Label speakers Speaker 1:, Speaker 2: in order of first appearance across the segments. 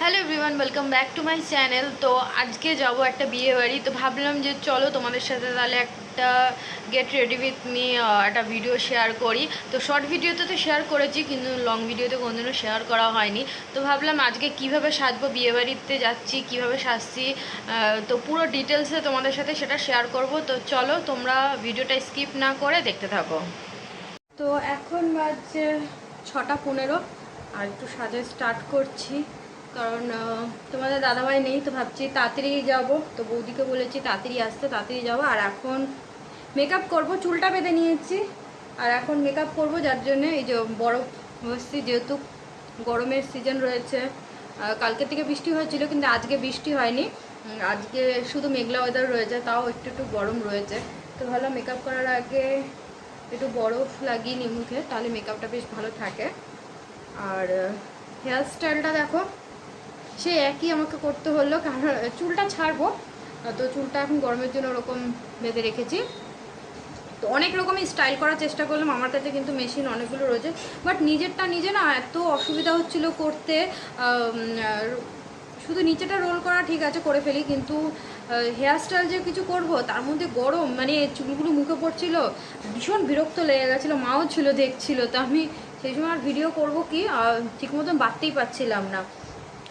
Speaker 1: Hello everyone welcome back to my channel তো আজকে যাব একটা বিয়ে বাড়ি। তো ভাবলাম যে চলো তোমাদের সাথে তাহলে একটা গেট রেডি উইথ মি একটা ভিডিও শেয়ার করি। তো শর্ট ভিডিওতে তো শেয়ার করেছি, কিন্তু লং ভিডিওতে কোনোদিনও শেয়ার করা হয়নি। তো ভাবলাম আজকে কীভাবে সাজবো, বিয়ে বাড়িতে যাচ্ছি, কীভাবে সাজছি তো পুরো ডিটেলসে তোমাদের সাথে সেটা শেয়ার করব। তো চলো তোমরা ভিডিওটা স্কিপ না করে দেখতে থাকো। তো এখন বাজছে ছটা পনেরো, আর একটু সাজা স্টার্ট করছি। কারণ তোমাদের দাদাভাই নেই তো ভাবছি তাড়াতাড়ি যাব। তো বৌদিকে বলেছি তাড়াতাড়ি আসতে, তাড়াতাড়ি যাব। আর এখন মেকআপ করব, চুলটা বেঁধে নিয়েছি। আর এখন মেকআপ করব, যার জন্য এই যে বরফ বসছি, যেহেতু গরমের সিজন রয়েছে। কালকে থেকে বৃষ্টি হয়েছিল, কিন্তু আজকে বৃষ্টি হয়নি। আজকে শুধু মেঘলা ওয়েদার রয়েছে, তাও একটু একটু গরম রয়েছে। তো ভালো মেকআপ করার আগে একটু বরফ লাগিয়ে নিই মুখে, তাহলে মেকআপটা বেশ ভালো থাকে। আর হেয়ার স্টাইলটা দেখো। সে একই আমাকে করতে হলো, কারণ চুলটা ছাড়বো। তো চুলটা এখন গরমের জন্য ওরকম বেঁধে রেখেছি। তো অনেক রকমই স্টাইল করার চেষ্টা করলাম। আমার কাছে কিন্তু মেশিন অনেকগুলো রয়েছে। বাট নিজেরটা নিজে না, এত অসুবিধা হচ্ছিল করতে। শুধু নিচেটা রোল করা ঠিক আছে, করে ফেলি। কিন্তু হেয়ার স্টাইল যে কিছু করব, তার মধ্যে গরম মানে চুলগুলো মুখে পড়ছিল, ভীষণ বিরক্ত লেগে গেছিল, মাও ছিল, দেখছিল। তো আমি সেই সময় আর ভিডিও করব কি ঠিক মতন বাড়তেই পারছিলাম না।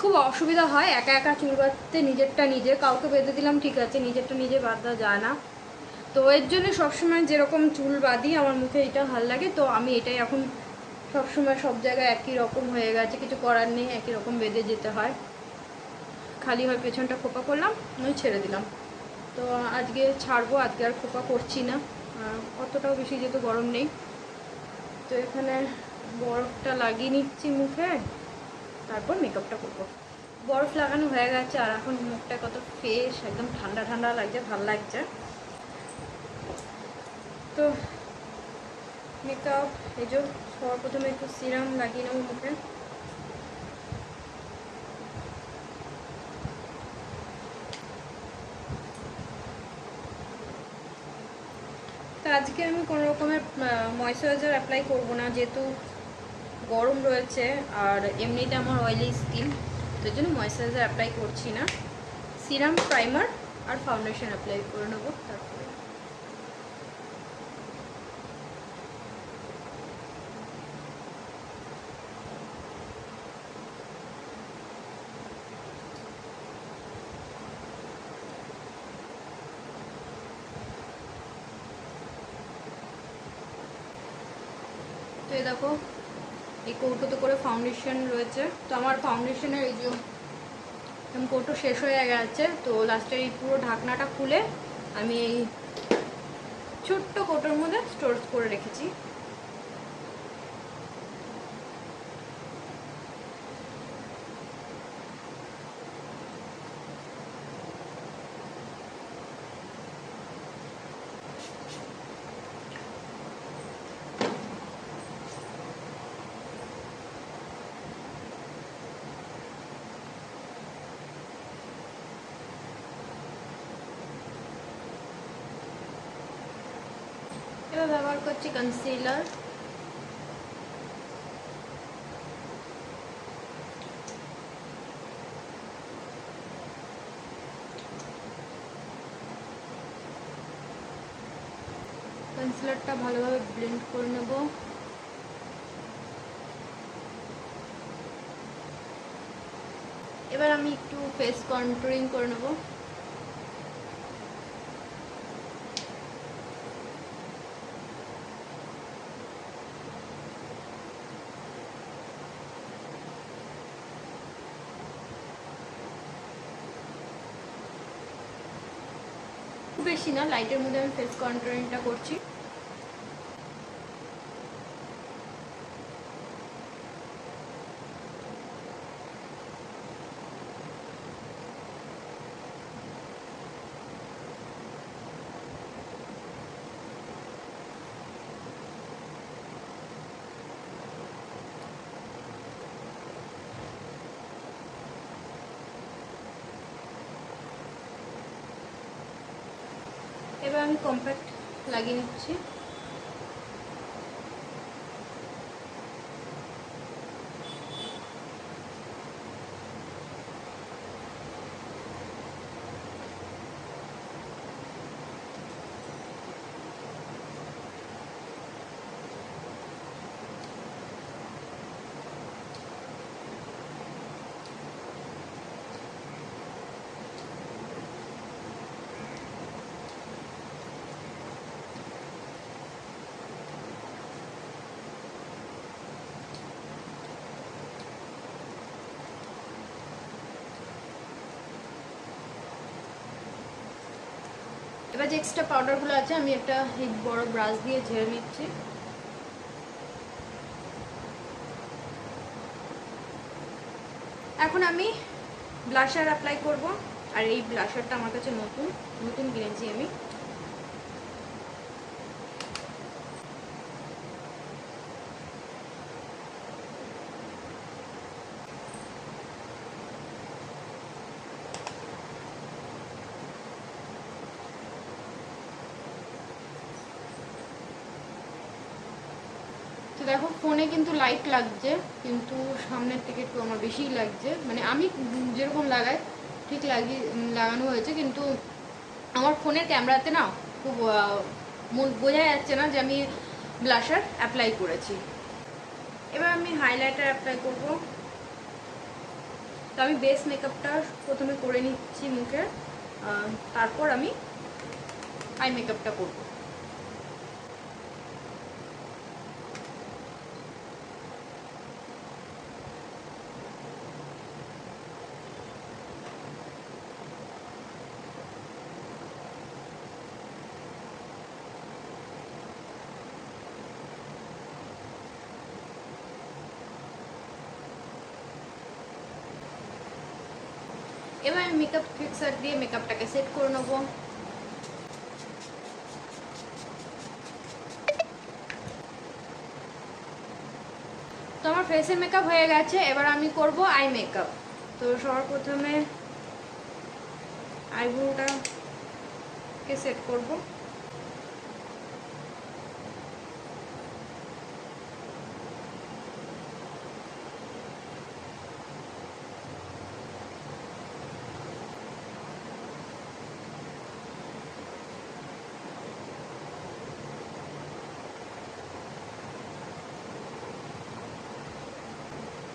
Speaker 1: খুব অসুবিধা হয়, একা একা চুল বাঁধতে নিজেরটা নিজে। কাউকে বেঁধে দিলাম, ঠিক আছে, নিজেরটা নিজে বাঁধা যায় না। তো এর জন্য সবসময় যেরকম চুল বাঁধি, আমার মুখে এটা ভালো লাগে। তো আমি এটাই এখন সবসময় সব জায়গায় একই রকম হয়ে গেছে, কিছু করার নেই, একই রকম বেঁধে যেতে হয়। খালি হয় পেছনটা খোপা করলাম নই ছেড়ে দিলাম। তো আজকে ছাড়বো, আজকে আর খোপা করছি না। অতটাও বেশি যেহেতু গরম নেই। তো এখানে বরফটা লাগিয়ে নিচ্ছি মুখে। তারপর মেকআপটা করব। বরফ লাগানো হয়ে গেছে, আর এখন মুখটা কত ফ্রেশ একদম ঠান্ডা ঠান্ডা লাগছে, ভালো লাগছে। তো মেকআপ এই যে সবার প্রথমে একটু সিরাম লাগিয়ে নেব মুখে। তো আজকে আমি কোনো রকমের ময়শ্চারাইজার অ্যাপ্লাই করব না, যেহেতু গরম রয়েছে আর এমনিতে আমার অয়েলি স্কিন তো জন্য ময়শ্চারাইজার অ্যাপ্লাই করছি না। সিরাম প্রাইমার আর ফাউন্ডেশন অ্যাপ্লাই করে নেব তো দেখো এই কৌটোতে করে ফাউন্ডেশন রয়েছে। তো আমার ফাউন্ডেশনের এই যে কৌটো শেষ হয়ে গেছে, তো লাস্টের এই পুরো ঢাকনাটা খুলে আমি এই ছোট্ট কৌটোর মধ্যে স্টোর করে রেখেছি। এবার ব্যবহার করছি কনসিলার কনসিলারটা ভালোভাবে ব্লেন্ড করে নেব। এবার আমি একটু ফেস কন্ট্রোলিং করে নেব। বেশি না লাইটের মধ্যে আমি ফেস কন্ট্রোলটা করছি। এবার আমি কম্প্যাক্ট লাগিয়ে নিচ্ছি। এবার যে এক্সট্রা পাউডারগুলো আছে, আমি একটা বড় ব্রাশ দিয়ে ঝেড়ে নিচ্ছি। এখন আমি ব্লাশার অ্যাপ্লাই করব, আর এই ব্লাশারটা আমার কাছে নতুন নতুন কিনেছি আমি। দেখো, ফোনে কিন্তু লাইট লাগছে, কিন্তু সামনের থেকে একটু আমার বেশিই লাগছে। মানে আমি যেরকম লাগাই, ঠিক লাগিয়ে লাগানো হয়েছে, কিন্তু আমার ফোনের ক্যামেরাতে না খুব বোঝা যাচ্ছে না যে আমি ব্লাশার অ্যাপ্লাই করেছি। এবার আমি হাইলাইটার অ্যাপ্লাই করব। তো আমি বেস মেকআপটা প্রথমে করে নিচ্ছি মুখে তারপর আমি আই মেকআপটা করব। এবার আমি মেকআপ ফিক্সার দিয়ে মেকআপটাকে সেট করে নেব। তো আমার ফেসের মেকআপ হয়ে গেছে, এবার আমি করব আই মেকআপ তো সবার প্রথমে আইব্রোটাকে সেট করব।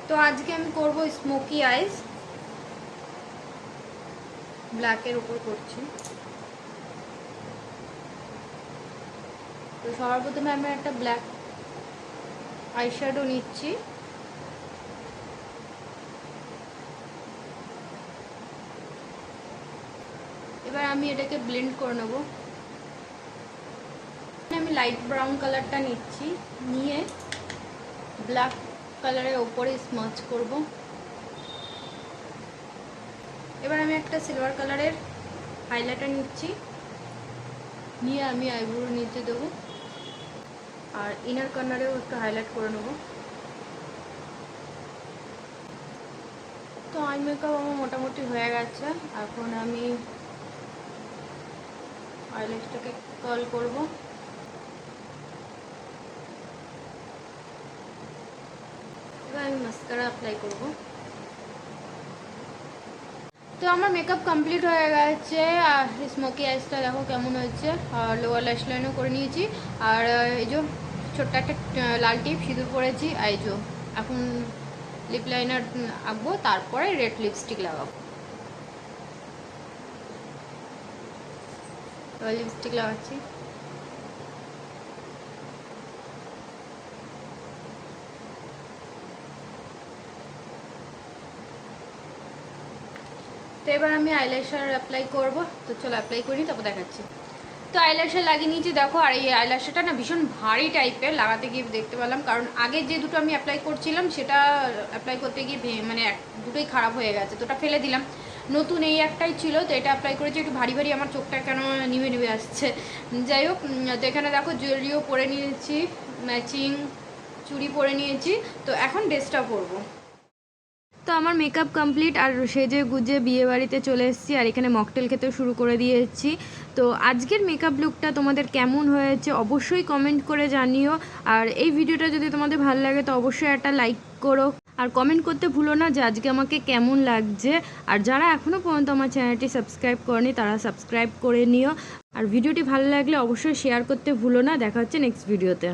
Speaker 1: তো আজকে আমি করব স্মোকি আইস ব্ল্যাকের উপর করছি। তো সবার আমি একটা ব্ল্যাক আইশ্যাডো নিচ্ছি। এবার আমি এটাকে ব্লেন্ড করে নেব। আমি লাইট ব্রাউন কালারটা নিচ্ছি, নিয়ে ব্ল্যাক কালারের ওপরে স্মাচ করব। এবার আমি একটা সিলভার কালারের হাইলাইটার নিচ্ছি। নিয়ে আমি আইব্রো নিচে দেবো। আর ইনার কর্নারেও একটু হাইলাইট করে নেব। তো আই মেকআপ আমার মোটামুটি হয়ে গেছে। এখন আমি আইল্যাশটাকে কল করব। আমি মাস্কারা অ্যাপ্লাই করব তো আমার মেকআপ কমপ্লিট হয়ে গেছে, আর স্মোকি আইসটা দেখো কেমন হয়েছে, আর লোয়ার ল্যাশ লাইনও করে নিয়েছি, আর এই যে ছোট্ট একটা লাল টিপ, সিঁদুর পরেছি, আর এই যে এখন লিপ লাইনার আঁকবো, তারপরে রেড লিপস্টিক লাগাবো। লিপস্টিক লাগাচ্ছি। তো এবার আমি আইল্যাশার অ্যাপ্লাই করব। তো চলো অ্যাপ্লাই করি, তারপর দেখাচ্ছি। তো আইল্যাশার লাগিয়ে নিয়েছি, দেখো, আর এই আইল্যাশারটা না ভীষণ ভারী টাইপের লাগাতে গিয়ে দেখতে পেলাম। কারণ আগে যে দুটো আমি অ্যাপ্লাই করছিলাম, সেটা অ্যাপ্লাই করতে গিয়ে মানে দুটোই খারাপ হয়ে গেছে। তো ওটা ফেলে দিলাম। নতুন এই একটাই ছিল, তো এটা অ্যাপ্লাই করেছি, একটু ভারী ভারী আমার চোখটা কেন নিভে নিভে আসছে। যাই হোক তো এখানে দেখো জুয়েলারিও পরে নিয়েছি ম্যাচিং চুড়ি পরে নিয়েছি। তো এখন ড্রেসটা পরবো। তো আমার মেকআপ কমপ্লিট আর সেজে গুজে বিয়ে বাড়িতে চলে এসেছি আর এখানে মকটেল খেতেও শুরু করে দিয়েছি। তো আজকের মেকআপ লুকটা তোমাদের কেমন হয়েছে অবশ্যই কমেন্ট করে জানিও। আর এই ভিডিওটা যদি তোমাদের ভালো লাগে তো অবশ্যই একটা লাইক করো। আর কমেন্ট করতে ভুলো না যে আজকে আমাকে কেমন লাগছে। আর যারা এখনও পর্যন্ত আমার চ্যানেলটি সাবস্ক্রাইব করেনি, তারা সাবস্ক্রাইব করে নিও। আর ভিডিওটি ভালো লাগলে অবশ্যই শেয়ার করতে ভুলো না। দেখা হচ্ছে নেক্সট ভিডিওতে